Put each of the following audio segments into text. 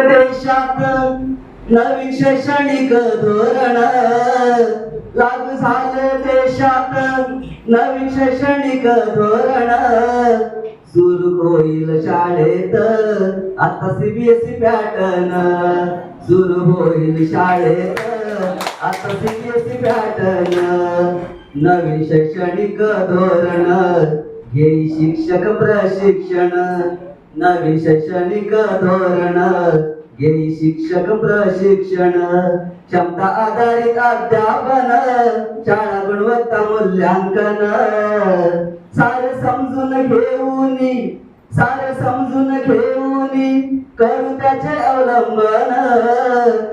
देशात नवीन शैक्षणिक धोरण लागू झाले देशात नवीन शैक्षणिक धोरण. सुरू होईल शाळेत आता सीबीएसई पॅटर्न सुरू होईल शाळेत आता सीबीएसई पॅटर्न नवीन शैक्षणिक धोरण. घेई शिक्षक प्रशिक्षण. नवीन शैक्षणिक धोरण. घेई शिक्षक प्रशिक्षण क्षमता आधारित अध्यापन शाळा गुणवत्ता मूल्यांकन. सारे समजून घेऊन सारे समजून घेऊन करू त्याचे अवलंबन.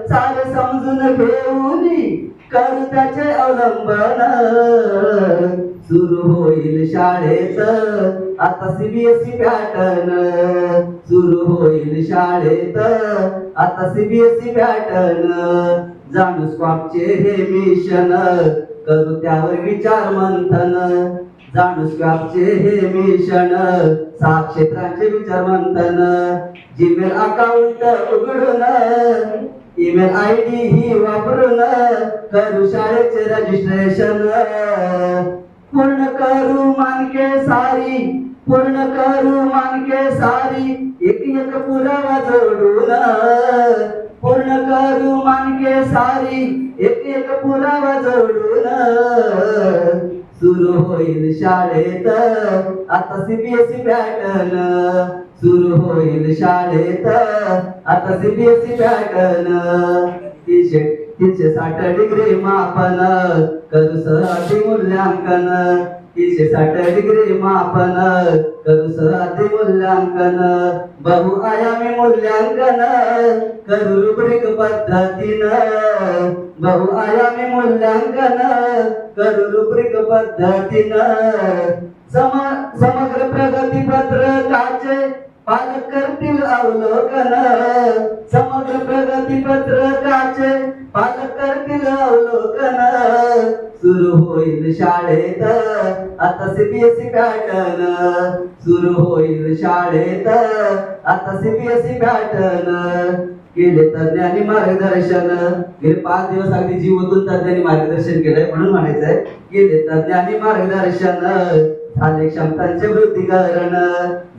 सार समजून घेऊन करू अवलंबन सुरू होईल शाळेत. आता सीबीएसई पॅटर्न सुरू होईल शाळेत. आता सीबीएसई पॅटर्न जाणू स्कॉपचे हे मिशन करू त्यावर विचार मंथन. जाणू स्कॉपचे हे मिशन सात क्षेत्रांचे विचार मंथन. जीमेल अकाउंट उघडून ईमेल आय डी ही वापरून करू शाळेचे रजिस्ट्रेशन पूर्ण करू मानके सारी पूर्ण करू मानके सारी एक एक पुरावा जोडून. पूर्ण करू मानके सारी एक एक पुरावा जोडून. सुरू होईल शाळेत आता सीबीएसई पॅटर्न सुरू होईल शाळेत. आता सीबीएसई पॅटर्न तीनशे तीनशे साठ डिग्री मापन. करू सहजी मूल्यांकन. तीनशे साठ डिग्री मापन करू सहते मूल्यांकन बहुआयामी मूल्यांकन करू रुब्रिक पद्धतीनं बहुआयामी मूल्यांकन करू रुब्रिक पद्धतीनं सम समग्र प्रगती पत्रकाचे पालक करतील अवलोकन समग्र प्रगती पत्रकाचे पालक करतील अवलोकन सुरू होईल शाळेत. आता सीबीएसई पॅटर्न सुरू होईल शाळेत. आता सीबीएसई पॅटर्न गेले तज्ञांनी मार्गदर्शन. गेले पाच दिवस अगदी जीवतून तज्ञांनी मार्गदर्शन केलंय म्हणून म्हणायचंय. केले तज्ञांनी मार्गदर्शन. झाले क्षमतांचे वृद्धीकरण.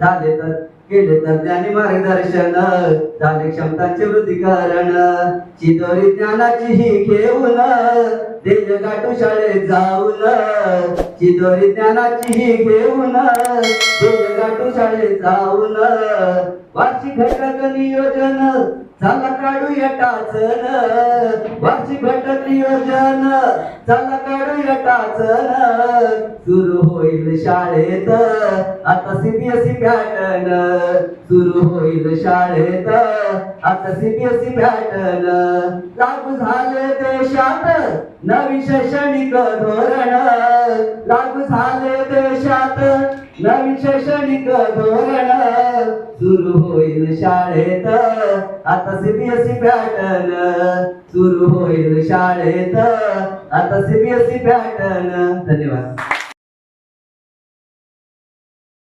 झाले तर केले तज्ञांनी मार्गदर्शन झाले क्षमतांचे वृद्धीकरण. चिदोरी ज्ञानाची ही घेऊन देज गाठू शाळेत जाऊन. चिदोरी ज्ञानाची ही घेऊन देज गाठू शाळेत जाऊन. वार्षिक घटक नियोजन चला काढूया टाचन वाशी घटक नियोजन चला काढूया टाचन सुरू होईल शाळेत. आता सीबीएसई पॅटर्न सुरू होईल शाळेत. आता सीबीएसई पॅटर्न लागू झाले देशात नवी शैक्षणिक धोरण. लागू झाले देशात नवी शैक्षणिक धोरण सुरू होईल शाळेत. आता सीबीएसई पॅटर्न सुरू होईल शाळेत. आता सीबीएसई पॅटर्न धन्यवाद.